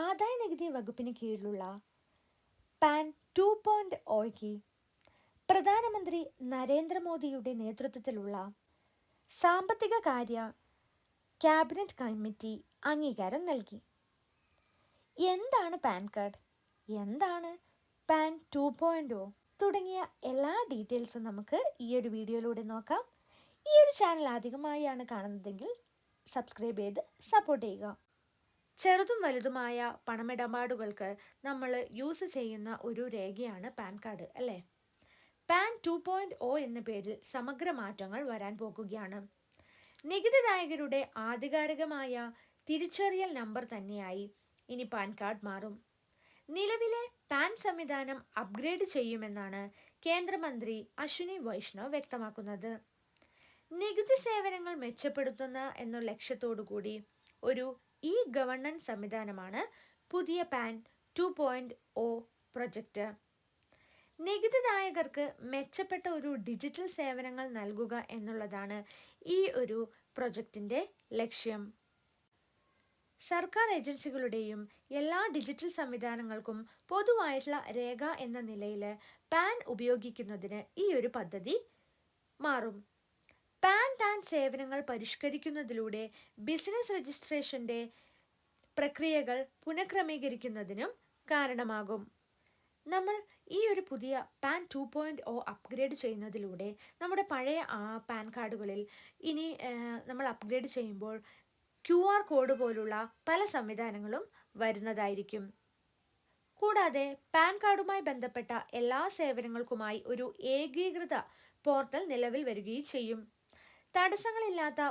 ആദായ നികുതി വകുപ്പിന് കീഴിലുള്ള പാൻ ടു പോയിന്റ് ഒയ്ക്ക് പ്രധാനമന്ത്രി നരേന്ദ്രമോദിയുടെ നേതൃത്വത്തിലുള്ള സാമ്പത്തിക കാര്യ ക്യാബിനറ്റ് കമ്മിറ്റി അംഗീകാരം നൽകി. എന്താണ് പാൻ കാർഡ്? എന്താണ് പാൻ ടു പോയിന്റ് ഒ തുടങ്ങിയ എല്ലാ ഡീറ്റെയിൽസും നമുക്ക് ഈ ഒരു വീഡിയോയിലൂടെ നോക്കാം. ഈ ഒരു ചാനൽ അധികമായാണ് കാണുന്നതെങ്കിൽ സബ്സ്ക്രൈബ് ചെയ്ത് സപ്പോർട്ട് ചെയ്യുക. ചെറുതും വലുതുമായ പണമിടപാടുകൾക്ക് നമ്മൾ യൂസ് ചെയ്യുന്ന ഒരു രേഖയാണ് പാൻ കാർഡ് അല്ലേ? പാൻ ടു പോയിന്റ് ഒ എന്ന പേരിൽ സമഗ്ര മാറ്റങ്ങൾ വരാൻ പോകുകയാണ്. നികുതിദായകരുടെ ആധികാരികമായ തിരിച്ചറിയൽ നമ്പർ തന്നെയായി ഇനി പാൻ കാർഡ് മാറും. നിലവിലെ പാൻ സംവിധാനം അപ്ഗ്രേഡ് ചെയ്യുമെന്നാണ് കേന്ദ്രമന്ത്രി അശ്വിനി വൈഷ്ണവ് വ്യക്തമാക്കുന്നത്. നികുതി സേവനങ്ങൾ മെച്ചപ്പെടുത്തുന്ന എന്ന ലക്ഷ്യത്തോടു കൂടി ഒരു ഇ ഗവർണൻസ് സംവിധാനമാണ് പുതിയ PAN two point O project നികുതിദായകർക്ക് മെച്ചപ്പെട്ട ഒരു ഡിജിറ്റൽ സേവനങ്ങൾ നൽകുക എന്നുള്ളതാണ് ഈ ഒരു പ്രൊജക്റ്റിന്റെ ലക്ഷ്യം. സർക്കാർ ഏജൻസികളുടെയും എല്ലാ ഡിജിറ്റൽ സംവിധാനങ്ങൾക്കും പൊതുവായിട്ടുള്ള രേഖ എന്ന നിലയിൽ പാൻ ഉപയോഗിക്കുന്നതിന് ഈ ഒരു പദ്ധതി മാറും. പാൻ ടാൻ സേവനങ്ങൾ പരിഷ്കരിക്കുന്നതിലൂടെ ബിസിനസ് രജിസ്ട്രേഷന്റെ പ്രക്രിയകൾ പുനഃക്രമീകരിക്കുന്നതിനും കാരണമാകും. നമ്മൾ ഈ ഒരു പുതിയ PAN two point O upgrade ചെയ്യുന്നതിലൂടെ നമ്മുടെ പഴയ പാൻ കാർഡുകളിൽ ഇനി നമ്മൾ അപ്ഗ്രേഡ് ചെയ്യുമ്പോൾ ക്യു ആർ കോഡ് പോലുള്ള പല സംവിധാനങ്ങളും വരുന്നതായിരിക്കും. കൂടാതെ പാൻ കാർഡുമായി ബന്ധപ്പെട്ട എല്ലാ സേവനങ്ങൾക്കുമായി ഒരു ഏകീകൃത പോർട്ടൽ നിലവിൽ വരികയും ചെയ്യും. തടസ്സങ്ങളില്ലാത്ത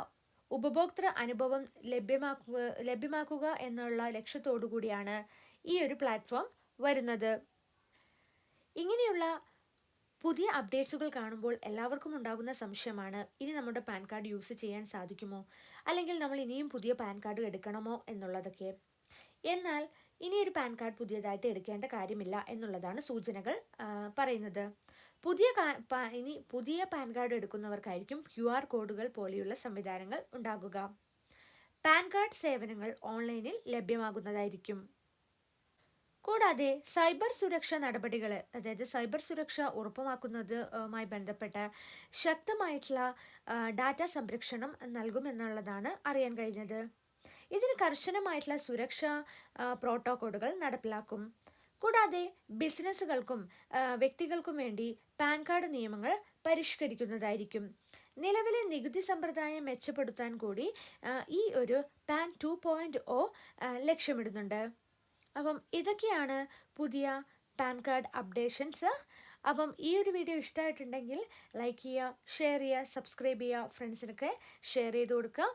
ഉപഭോക്തൃ അനുഭവം ലഭ്യമാക്കുക ലഭ്യമാക്കുക എന്നുള്ള ലക്ഷ്യത്തോടു കൂടിയാണ് ഈ ഒരു പ്ലാറ്റ്ഫോം വരുന്നത്. ഇങ്ങനെയുള്ള പുതിയ അപ്ഡേറ്റ്സുകൾ കാണുമ്പോൾ എല്ലാവർക്കും ഉണ്ടാകുന്ന സംശയമാണ് ഇനി നമ്മുടെ പാൻ കാർഡ് യൂസ് ചെയ്യാൻ സാധിക്കുമോ? അല്ലെങ്കിൽ നമ്മൾ ഇനിയും പുതിയ പാൻ കാർഡ് എടുക്കണമോ എന്നുള്ളതൊക്കെ. എന്നാൽ ഇനി ഒരു പാൻ കാർഡ് പുതിയതായിട്ട് എടുക്കേണ്ട കാര്യമില്ല എന്നുള്ളതാണ് സൂചനകൾ പറയുന്നത്. പുതിയ ഇനി പുതിയ പാൻ കാർഡ് എടുക്കുന്നവർക്കായിരിക്കും ക്യു ആർ കോഡുകൾ പോലെയുള്ള സംവിധാനങ്ങൾ ഉണ്ടാകുക. പാൻ കാർഡ് സേവനങ്ങൾ ഓൺലൈനിൽ ലഭ്യമാകുന്നതായിരിക്കും. കൂടാതെ സൈബർ സുരക്ഷ നടപടികൾ അതായത് സൈബർ സുരക്ഷ ഉറപ്പുമാക്കുന്നതുമായി ബന്ധപ്പെട്ട ശക്തമായിട്ടുള്ള ഡാറ്റ സംരക്ഷണം നൽകുമെന്നുള്ളതാണ് അറിയാൻ കഴിഞ്ഞത്. ഇതിന് കർശനമായിട്ടുള്ള സുരക്ഷാ പ്രോട്ടോക്കോളുകൾ നടപ്പിലാക്കും. കൂടാതെ ബിസിനസ്സുകൾക്കും വ്യക്തികൾക്കും വേണ്ടി പാൻ കാർഡ് നിയമങ്ങൾ പരിഷ്കരിക്കുന്നതായിരിക്കും. നിലവിലെ നികുതി സമ്പ്രദായം മെച്ചപ്പെടുത്താൻ കൂടി ഈ ഒരു പാൻ ടു പോയിന്റ് ഒ ലക്ഷ്യമിടുന്നുണ്ട്. അപ്പം ഇതൊക്കെയാണ് പുതിയ പാൻ കാർഡ് അപ്ഡേഷൻസ്. അപ്പം ഈ ഒരു വീഡിയോ ഇഷ്ടമായിട്ടുണ്ടെങ്കിൽ ലൈക്ക് ചെയ്യുക ഷെയർ ചെയ്യുക സബ്സ്ക്രൈബ് ചെയ്യുക ഫ്രണ്ട്സിനൊക്കെ ഷെയർ ചെയ്ത് കൊടുക്കുക.